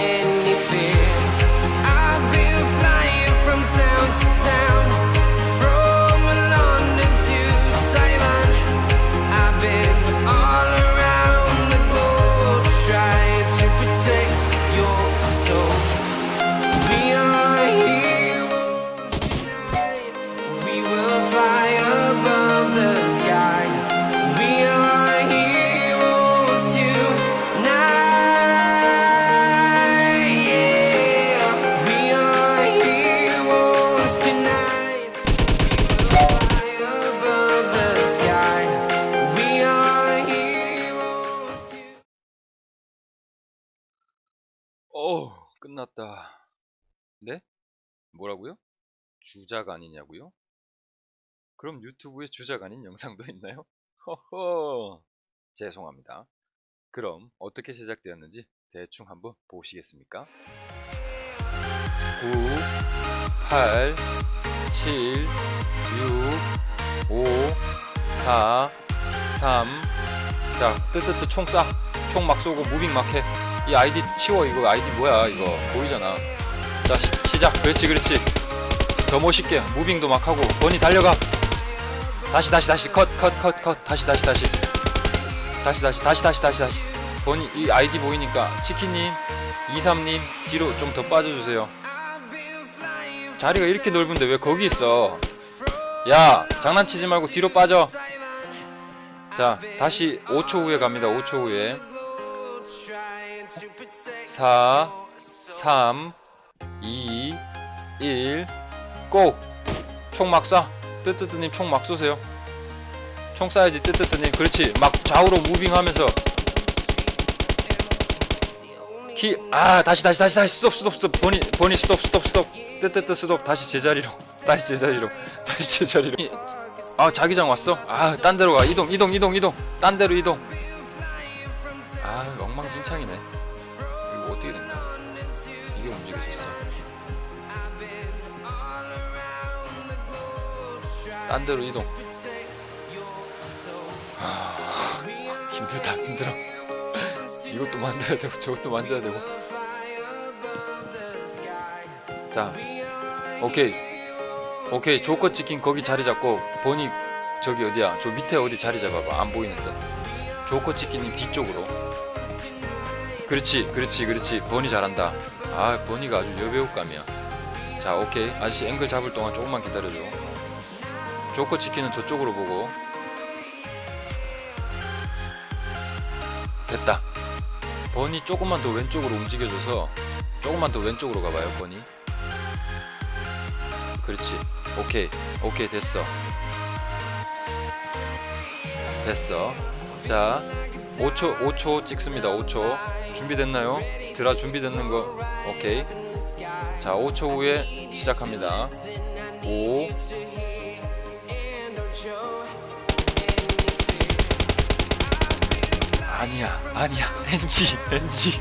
Any fear. I've been flying from town to town, from London to Taiwan. I've been all around the globe trying to protect your soul. We are heroes tonight. We will fly above the sky. 어 끝났다. 네? 뭐라고요? 주작 아니냐고요? 그럼 유튜브에 주작 아닌 영상도 있나요? 허허. 죄송합니다. 그럼 어떻게 제작되었는지 대충 한번 보시겠습니까? 9, 8, 7, 6, 5, 4, 3. 자, 뜨뜨뜨 총 쏴. 총 막 쏘고 무빙 막 해. 이 아이디 치워 이거 아이디 뭐야 이거. 보이잖아. 자 시, 시작. 그렇지 그렇지. 더 멋있게 무빙도 막 하고. 버니 달려가. 다시 다시 다시. 컷 컷 컷 컷. 다시 다시 다시. 다시 다시 다시 다시 다시 다시. 버니 이 아이디 보이니까 치킨님 23님 뒤로 좀 더 빠져주세요. 자리가 이렇게 넓은데 왜 거기 있어? 야 장난치지 말고 뒤로 빠져. 자 다시 5초 후에 갑니다. 5초 후에 4, 3, 2, 1, 고! 총막 쏴! 뜨뜨뜨님 총 막 쏘세요. 총 쏴야지 뜨뜨뜨님. 그렇지. 막 좌우로 무빙하면서. 키, 아, 다시, 다시, 다시, 다시, 스톱, 스톱, 스톱. 버니, 버니, 스톱, 스톱, 스톱. 뜨뜨뜨, 스톱. 다시 제자리로. 다시 제자리로. 다시 제자리로. 이- 아, 자기장 왔어? 아, 딴 데로 가. 이동, 이동, 이동, 이동. 딴 데로 이동. 아, 엉망진창이네. 딴 데로 이동. 하, 힘들다, 힘들어. 이것도 만들어야 되고, 저것도 만져야 되고. 자, 오케이. 오케이, 조커 치킨 거기 자리 잡고, 보니 저기 어디야? 저 밑에 어디 자리 잡아봐. 안 보이는데. 조커 치킨님 뒤쪽으로. 그렇지 그렇지 그렇지 버니 잘한다 아 버니가 아주 여배우감이야 자 오케이 아저씨 앵글 잡을 동안 조금만 기다려줘 조커 치킨은 저쪽으로 보고. 됐다. 버니 조금만 더 왼쪽으로 움직여줘서 조금만 더 왼쪽으로 가봐요 버니. 그렇지. 오케이. 오케이 됐어. 됐어. 자 5초 5초 찍습니다 5초. 준비됐나요? 드라 준비됐는 거. 오케이. 자 5초 후에 시작합니다. 5 아니야 아니야. NG NG